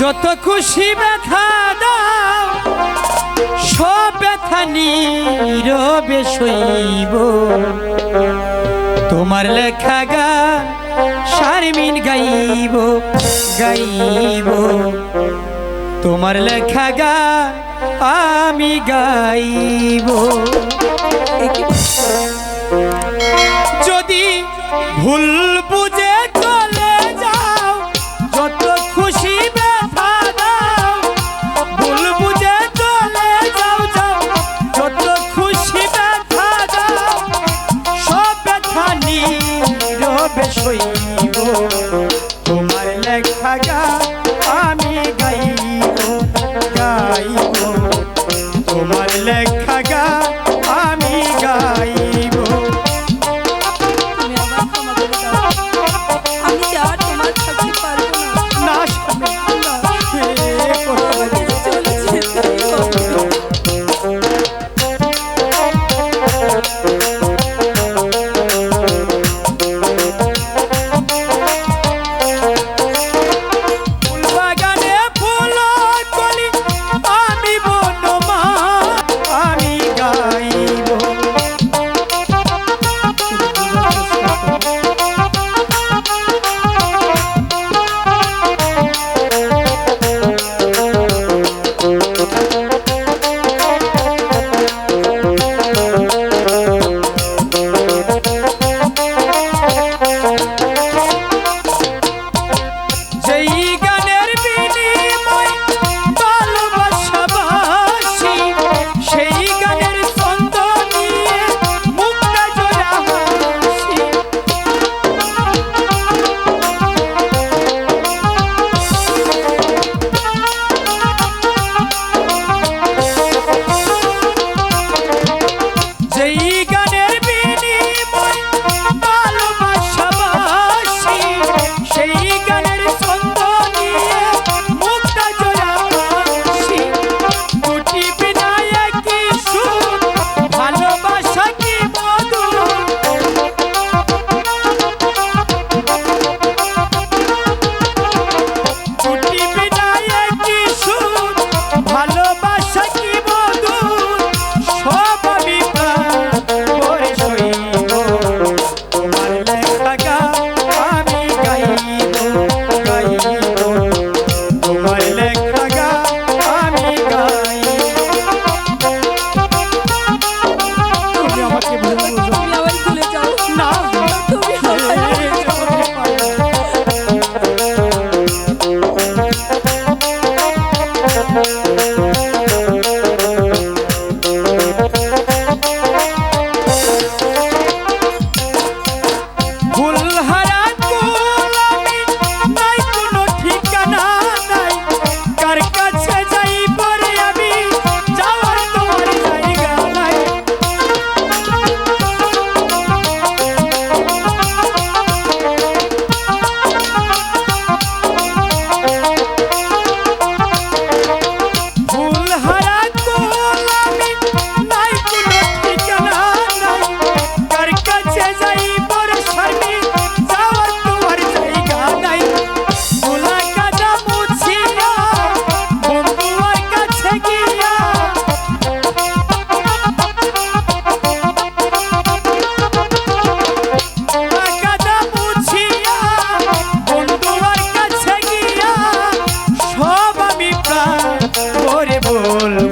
যত খুশি ব্যথা দাও সব ব্যথা নিরবে শৈব তোমার লেখা গা শারমিন গাইব গাইব। তোমার লেখা গা আমি গাইব। যদি ভুল বুঝে sol